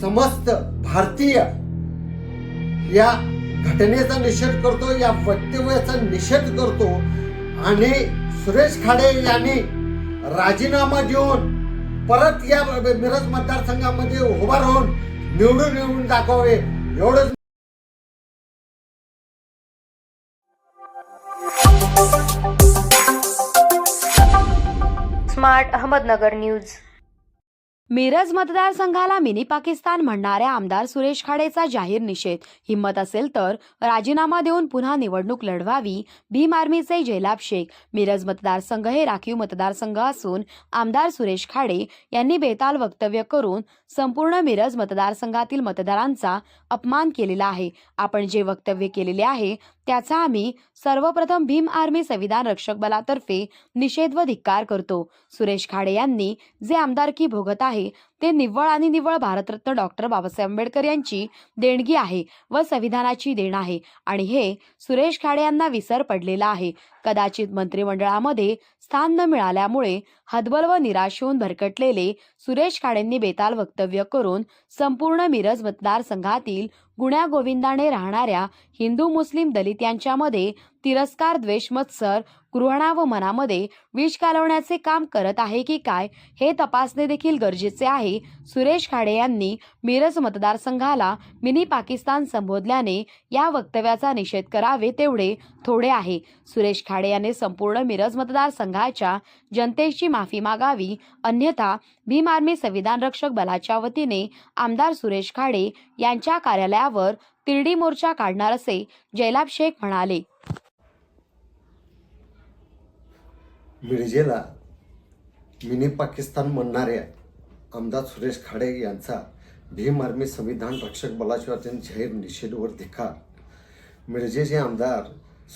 समस्त भारतीय या घटनेचा निषेध करतो या वक्तव्याचा निषेध करतो आणि सुरेश खाडे यांनी राजीनामा देऊन परत या मिरज मतदारसंघामध्ये उभा राहून निवडून येऊन दाखवावे. एवढंच. Smart Ahmednagar news. मिरज मतदारसंघाला मिनी पाकिस्तान म्हणणाऱ्या आमदार सुरेश खाडेचा जाहीर निषेध. हिंमत असेल तर राजीनामा देऊन पुन्हा निवडणूक लढवावी भीम आर्मीचे जयलाभ शेख. मिरज मतदारसंघ हे राखीव मतदारसंघ असून आमदार सुरेश खाडे यांनी बेताल वक्तव्य करून संपूर्ण मिरज मतदारसंघातील मतदारांचा अपमान केलेला आहे. आपण जे वक्तव्य केलेले आहे त्याचा आम्ही सर्वप्रथम भीम आर्मी संविधान रक्षक बलातर्फे निषेध व धिक्कार करतो. सुरेश खाडे यांनी जे आमदारकी भोगत आहे ते निव्वळ आणि निव्वळ भारतरत्न डॉक्टर बाबासाहेब आंबेडकर यांची देणगी आहे व संविधानाची देण आहे. आणि हे सुरेश खाडे यांना विसर पडलेला आहे. कदाचित मंत्रिमंडळामध्ये स्थान न मिळाल्यामुळे हदबल व निराश होऊन भरकटलेले सुरेश खाडेंनी बेताल वक्तव्य करून संपूर्ण मिरज मतदारसंघातील गुण्या गोविंदाने राहणाऱ्या हिंदू मुस्लिम दलित यांच्यामध्ये तिरस्कार द्वेष मत्सर गृहणा व मनामध्ये विष कालवण्याचे काम करत आहे की काय हे तपासणे देखील गरजेचे आहे. सुरेश खाडे यांनी मिरज मतदारसंघाला मिनी पाकिस्तान संबोधल्याने या वक्तव्याचा निषेध करावे तेवढे थोडे आहे. सुरेश खाडे यांनी संपूर्ण मिरज मतदारसंघाच्या जनतेची माफी मागावी अन्यथा भीम आर्मी संविधान रक्षक बलाच्या वतीने आमदार सुरेश खाडे यांच्या कार्यालयात मुद्द्यावर तिरडी मोर्चा काढणार असे जयलाभ शेख म्हणाले. मिरजेला मिनी पाकिस्तान म्हणणाऱ्या आमदार सुरेश खाडे यांचा भीम आर्मी संविधान रक्षक बलाच्या वतीने जाहीर निषेधवर धिकार मिरजेचे आमदार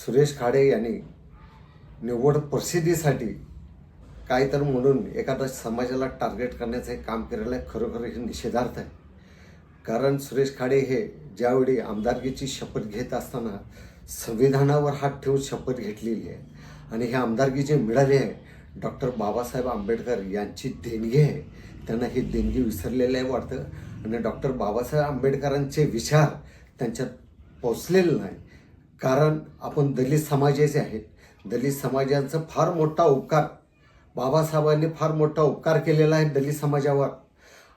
सुरेश खाडे यांनी निवड प्रसिद्धीसाठी काहीतरी तर म्हणून एखाद्या समाजाला टार्गेट करण्याचं हे काम केलेलं आहे खरोखर हे निषेधार्थ आहे. कारण सुरेश खाडे हे ज्यावेळी आमदारकीची शपथ घेत असताना संविधानावर हात ठेवून शपथ घेतलेली आहे आणि हे आमदारकी जे मिळाले आहे डॉक्टर बाबासाहेब आंबेडकर यांची देणगी आहे त्यांना ही देणगी विसरलेलं आहे वाटतं. आणि डॉक्टर बाबासाहेब आंबेडकरांचे विचार त्यांच्यात पोचलेले नाही. कारण आपण दलित समाजाचे आहेत. दलित समाजाचा फार मोठा उपकार बाबासाहेबांनी फार मोठा उपकार केलेला आहे दलित समाजावर.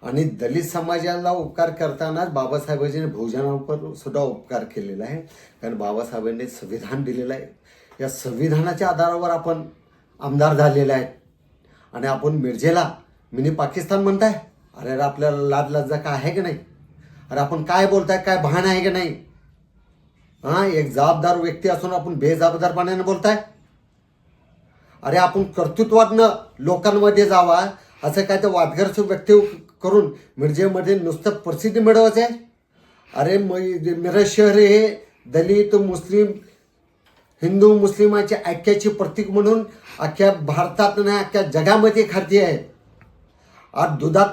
आणि दलित समाजाला उपकार करतानाच बाबासाहेबांनी बहुजनांवर सुद्धा उपकार केलेला आहे. कारण बाबासाहेबांनी संविधान दिलेलं आहे. या संविधानाच्या आधारावर आपण आमदार झालेले आहेत. आणि आपण मिरजेला मिनी पाकिस्तान म्हणताय. अरे अरे आपल्याला लाज लज्जा काय आहे की नाही? अरे आपण काय बोलताय काय भान आहे की नाही? हां एक जबाबदार व्यक्ती असून आपण बेजबाबदारपणाने बोलताय. अरे आपण कर्तृत्वातनं लोकांमध्ये जावा. असं काय तर वादग्रस्त व्यक्ती करून. म्हणजे मिरजेमध्ये नुसतं प्रसिद्धी मिळवायचं आहे? अरे म मिरज शहर हे दलित मुस्लिम हिंदू मुस्लिमाच्या ऐक्याचे प्रतीक म्हणून अख्ख्या भारतात नाही अख्ख्या जगामध्ये खाती आहे. आज दुधात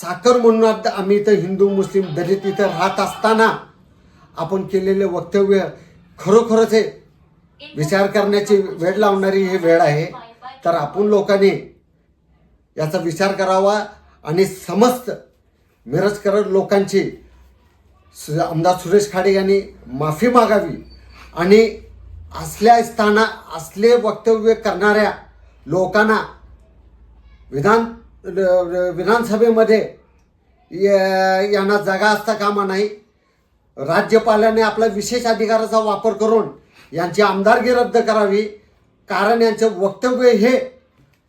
साखर म्हणून आता आम्ही इथं हिंदू मुस्लिम दलित इथं राहत असताना आपण केलेले वक्तव्य खरोखरच हे विचार करण्याची वेळ लावणारी ही वेळ आहे. तर आपण लोकांनी याचा विचार करावा. आणि समस्त मिरजकर लोकांची सु- आमदार सुरेश खाडे यांनी माफी मागावी आणि असल्या स्थाना असले वक्तव्य करणाऱ्या लोकांना विधान विधानसभेमध्ये या- यांना जागा असता कामा नाही. राज्यपालाने आपला विशेष अधिकाराचा वापर करून यांची आमदारगी रद्द करावी. कारण यांचं वक्तव्य हे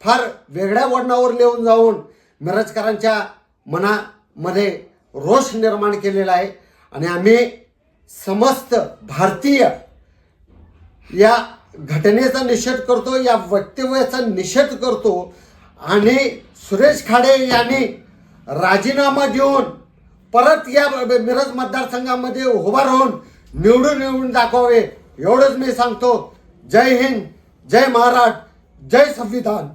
फार वेगळ्या वडणावर लिहून जाऊन मिरजकरांच्या मनामध्ये रोष निर्माण केलेला आहे. आणि आम्ही समस्त भारतीय या घटनेचा निषेध करतो या वक्तव्याचा निषेध करतो. आणि सुरेश खाडे यांनी राजीनामा देऊन परत या मिरज मतदारसंघामध्ये उभा राहून निवडून निवडून दाखवावे. एवढंच मी सांगतो. जय हिंद जय महाराष्ट्र जय संविधान.